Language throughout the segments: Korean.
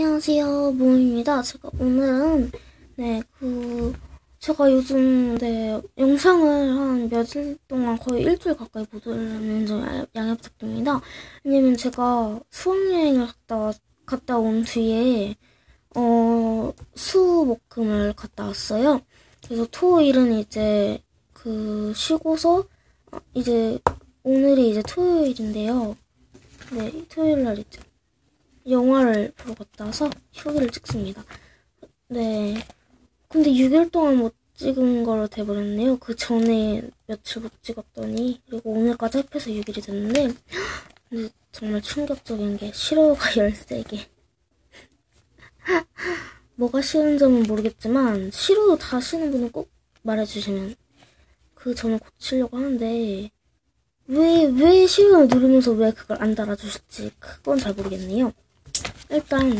안녕하세요, 모입니다. 제가 오늘은, 네, 그, 제가 요즘, 네, 영상을 한 며칠 동안 거의 일주일 가까이 못 올렸는 점 양해 부탁드립니다. 왜냐면 제가 수학여행을 갔다, 와- 갔다 온 뒤에, 어, 수목금을 갔다 왔어요. 그래서 토요일은 이제, 그, 쉬고서, 어, 이제, 오늘이 이제 토요일인데요. 네, 토요일 날 이제 영화를 보러 갔다 와서 휴게를 찍습니다. 네. 근데 6일 동안 못 찍은 거로 돼버렸네요. 그 전에 며칠 못 찍었더니. 그리고 오늘까지 합해서 6일이 됐는데. 근데 정말 충격적인 게 싫어요가 13개. 뭐가 싫은 점은 모르겠지만, 싫어요 다 싫은 분은 꼭 말해주시면 그 점을 고치려고 하는데, 왜, 왜 싫어요 누르면서 왜 그걸 안 달아주실지, 그건 잘 모르겠네요. 일단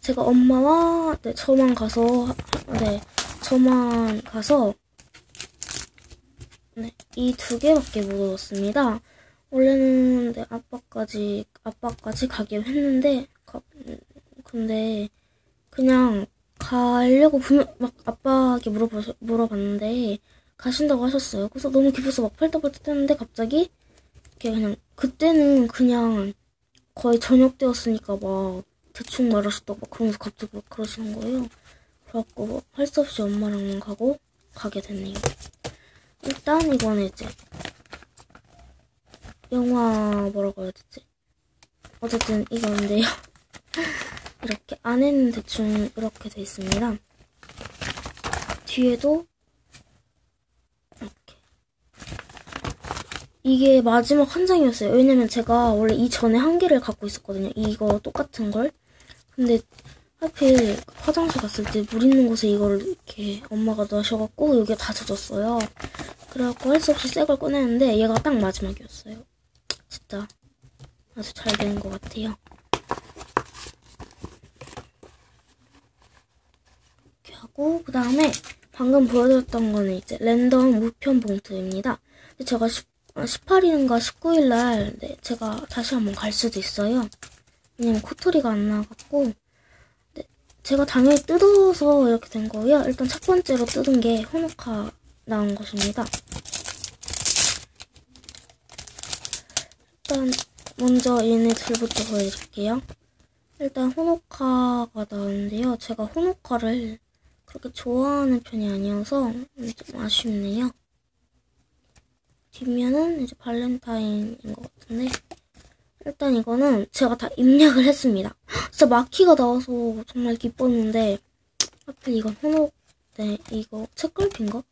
제가 엄마와 네, 저만 가서 네 저만 가서 네, 이 두 개밖에 못 얻었습니다. 원래는 네, 아빠까지 아빠까지 가기로 했는데 가, 음, 근데 그냥 가려고 분명 막 아빠에게 물어봐 물어봤는데 가신다고 하셨어요. 그래서 너무 기뻐서 막 펄떡펄떡 했는데 갑자기 그냥 그때는 그냥 거의 저녁 때였으니까 막 대충 말하셨다고 막 그러면서 갑자기 막 그러시는 거예요. 그래갖고 할 수 없이 엄마랑 가고 가게 됐네요. 일단 이거는 이제 영화 뭐라고 해야 되지? 어쨌든 이건데요. 이렇게 안에는 대충 이렇게 돼 있습니다. 뒤에도 이렇게 이게 마지막 한 장이었어요. 왜냐면 제가 원래 이 전에 한 개를 갖고 있었거든요. 이거 똑같은 걸. 근데 하필 화장실 갔을 때 물 있는 곳에 이거를 이렇게 엄마가 넣으셔갖고 여기가 다 젖었어요. 그래갖고 할 수 없이 새 걸 꺼냈는데 얘가 딱 마지막이었어요. 진짜 아주 잘 된 것 같아요. 이렇게 하고 그 다음에 방금 보여드렸던 거는 이제 랜덤 무편 봉투입니다. 제가 18일인가 19일 날 네, 제가 다시 한번 갈 수도 있어요. 왜냐면 코토리가 안 나와갖고 네, 제가 당연히 뜯어서 이렇게 된 거고요. 일단 첫 번째로 뜯은 게 호노카 나온 것입니다. 일단 먼저 얘네 둘부터 보여드릴게요. 일단 호노카가 나오는데요. 제가 호노카를 그렇게 좋아하는 편이 아니어서 좀 아쉽네요. 뒷면은 이제 발렌타인인 것 같은데 일단 이거는 제가 다 입력을 했습니다. 진짜 마키가 나와서 정말 기뻤는데 하필 이건 호노 네 이거 책갈피인가?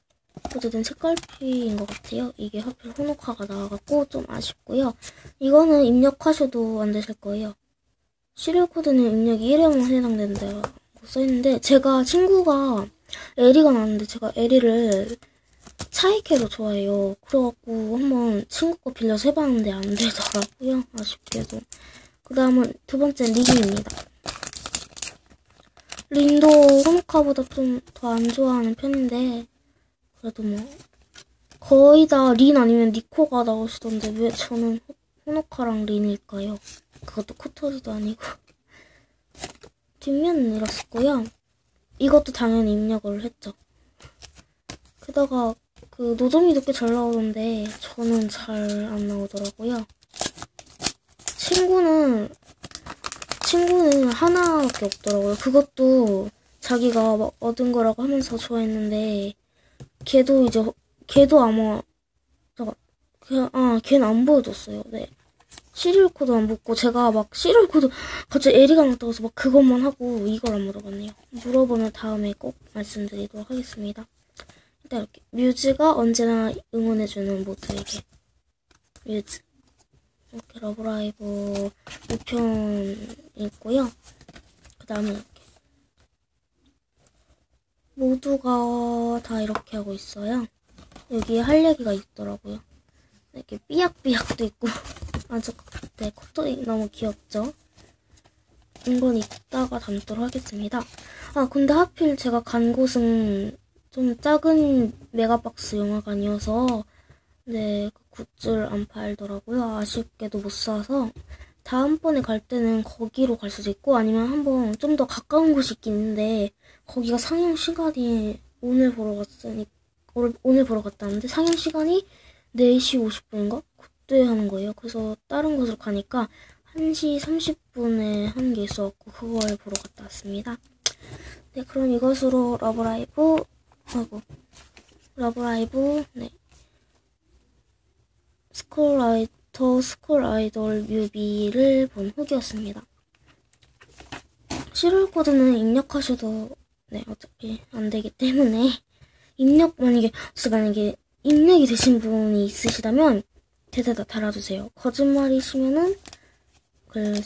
어쨌든 책갈피인 것 같아요. 이게 하필 호노카가 나와갖고 좀 아쉽고요. 이거는 입력하셔도 안 되실 거예요. 시리얼 코드는 입력이 1회만 해당된다고 써있는데 제가 친구가 에리가 나왔는데 제가 에리를 차이캐로 좋아해요. 그래갖고 한번 친구 거 빌려서 해봤는데 안 되더라고요. 아쉽게도. 그 다음은 두 번째 린입니다. 린도 호노카보다 좀 더 안 좋아하는 편인데 그래도 뭐 거의 다 린 아니면 니코가 나오시던데 왜 저는 호노카랑 린일까요? 그것도 코토리도 아니고 뒷면은 이렇고요. 이것도 당연히 입력을 했죠. 게다가 그 노점이도 꽤 잘 나오던데 저는 잘 안 나오더라고요. 친구는 친구는 하나밖에 없더라고요. 그것도 자기가 막 얻은 거라고 하면서 좋아했는데 걔도 이제 걔도 아마 그냥 아 걔는 안 보여줬어요. 네. 시리얼 코드 안 묻고 제가 막 시리얼 코드 갑자기 에리가 해서 막 그것만 하고 이걸 안 물어봤네요. 물어보면 다음에 꼭 말씀드리도록 하겠습니다. 일단 이렇게 뮤즈가 언제나 응원해주는 모두에게 뮤즈 이렇게 러브라이브 5편 있고요. 그 다음에 이렇게 모두가 다 이렇게 하고 있어요. 여기에 할 얘기가 있더라고요. 이렇게 삐약삐약도 있고 아주 네, 코토리 너무 귀엽죠? 이건 이따가 담도록 하겠습니다. 아 근데 하필 제가 간 곳은 좀 작은 메가박스 영화관이어서 네, 그 굿즈를 안 팔더라고요. 아쉽게도 못 사서 다음번에 갈 때는 거기로 갈 수도 있고 아니면 한번 좀 더 가까운 곳이 있긴 있는데 거기가 상영 시간이 오늘 보러 갔으니 오늘, 오늘 보러 갔다는데 상영 시간이 4시 50분인가? 그때 하는 거예요. 그래서 다른 곳으로 가니까 1시 30분에 하는 게 있어갖고 그걸 보러 갔다 왔습니다. 네, 그럼 이것으로 러브라이브 하고. 러브라이브? 네. 스쿨라이터 스쿨 아이돌 뮤비를 본 후기였습니다. 시롤 코드는 입력하셔도 네 어차피 안 되기 때문에. 입력 만약에 혹시 만약에 입력이 되신 분이 있으시다면 대대다 달아주세요. 거짓말이시면은 글